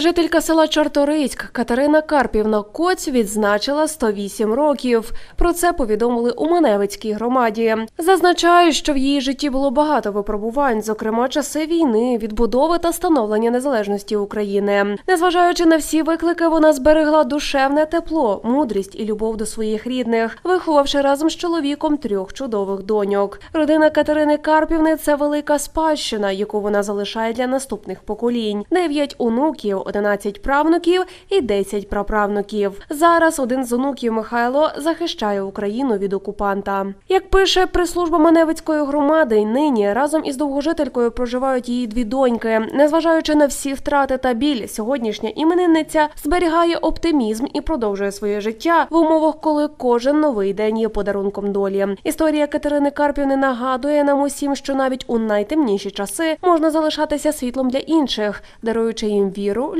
Жителька села Чорториськ Катерина Карпівна Коць відзначила 108 років. Про це повідомили у Маневицькій громаді. Зазначають, що в її житті було багато випробувань, зокрема часи війни, відбудови та становлення незалежності України. Незважаючи на всі виклики, вона зберегла душевне тепло, мудрість і любов до своїх рідних, виховавши разом з чоловіком трьох чудових доньок. Родина Катерини Карпівни це велика спадщина, яку вона залишає для наступних поколінь. Дев'ять онуків, 11 правнуків і 10 праправнуків. Зараз один з онуків Михайло захищає Україну від окупанта. Як пише прес-служба Маневицької громади, нині разом із довгожителькою проживають її дві доньки. Незважаючи на всі втрати та біль, сьогоднішня іменинниця зберігає оптимізм і продовжує своє життя в умовах, коли кожен новий день є подарунком долі. Історія Катерини Карпівни нагадує нам усім, що навіть у найтемніші часи можна залишатися світлом для інших, даруючи їм віру,